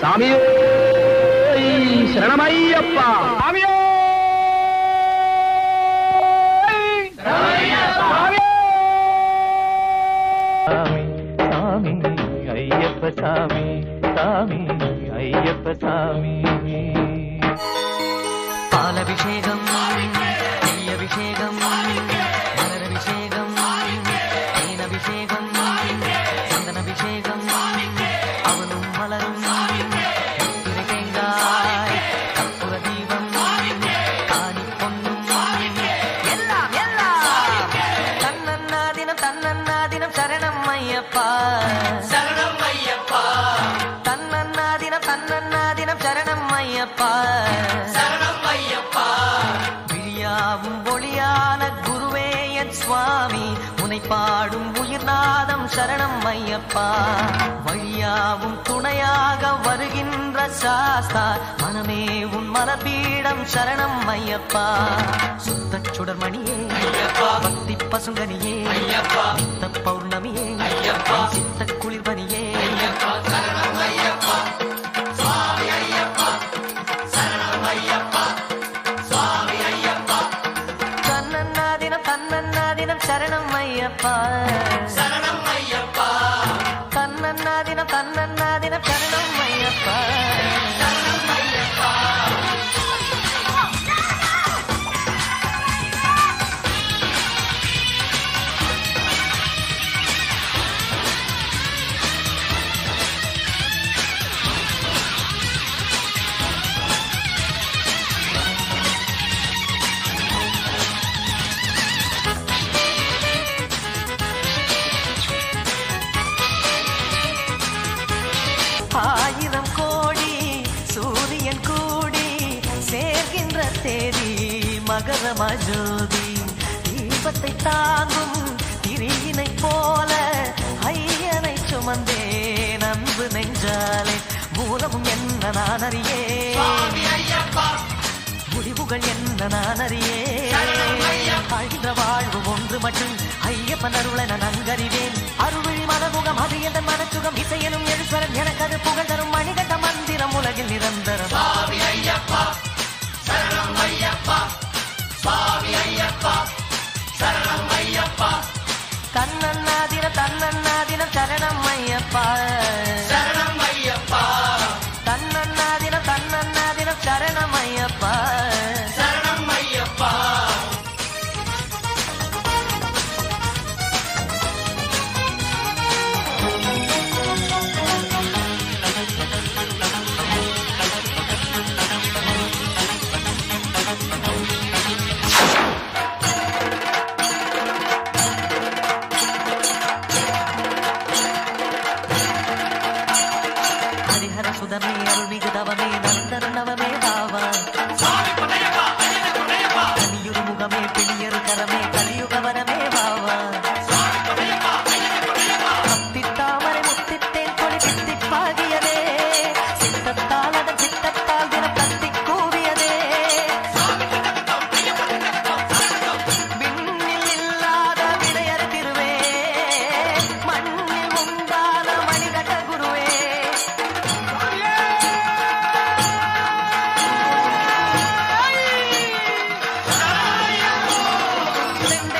சாமியே சரணமையப்பா சாமியே சாமி சாமி ஐயப்ப சாமி சாமி ஐயப்ப சாமி. பாலபிஷேகம் ஐயப்பா. சரணம் ஐயப்பா விழியாவும் ஒளியான குருவே என் சுவாமி. உனை பாடும் உயிர்நாதம் சரணம் ஐயப்பா. வழியாவும் துணையாக வருகின்ற சாஸ்தா. மனமே உன் மலபீடம் சரணம் ஐயப்பா. சுத்த சுடர்மணியே பக்தி பசுங்கனியே சித்த பௌர்ணமியே சித்த குளிர்பனியே. தன்னன்னாதினம் தன்னன்னாதினம் சரணம் ஐயப்பா. சரணம் ஐயப்பா. தன்னன்னாதினம் தன்னன்னாதினம் சரணம் ஆயிரம் கோடி சூரியன் கூடி சேர்கின்ற தேதி மகரம ஜோதி. தீபத்தை தாங்கும் திரியினை போல ஐயனை சுமந்தேன் அன்பு நெஞ்சாலே. மூலமும் என்ன நான் அறியே முடிவுகள் என்ன நான் அறியே அழிந்த வாழ்வு ஒன்று மட்டும் ஐயப்பன் அருளை நான் சுதமே அருள்மிகு தவமே நந்தன நவமே தாவா கலியுரு முகமே பிணியரு கரமே கலியுக Linda.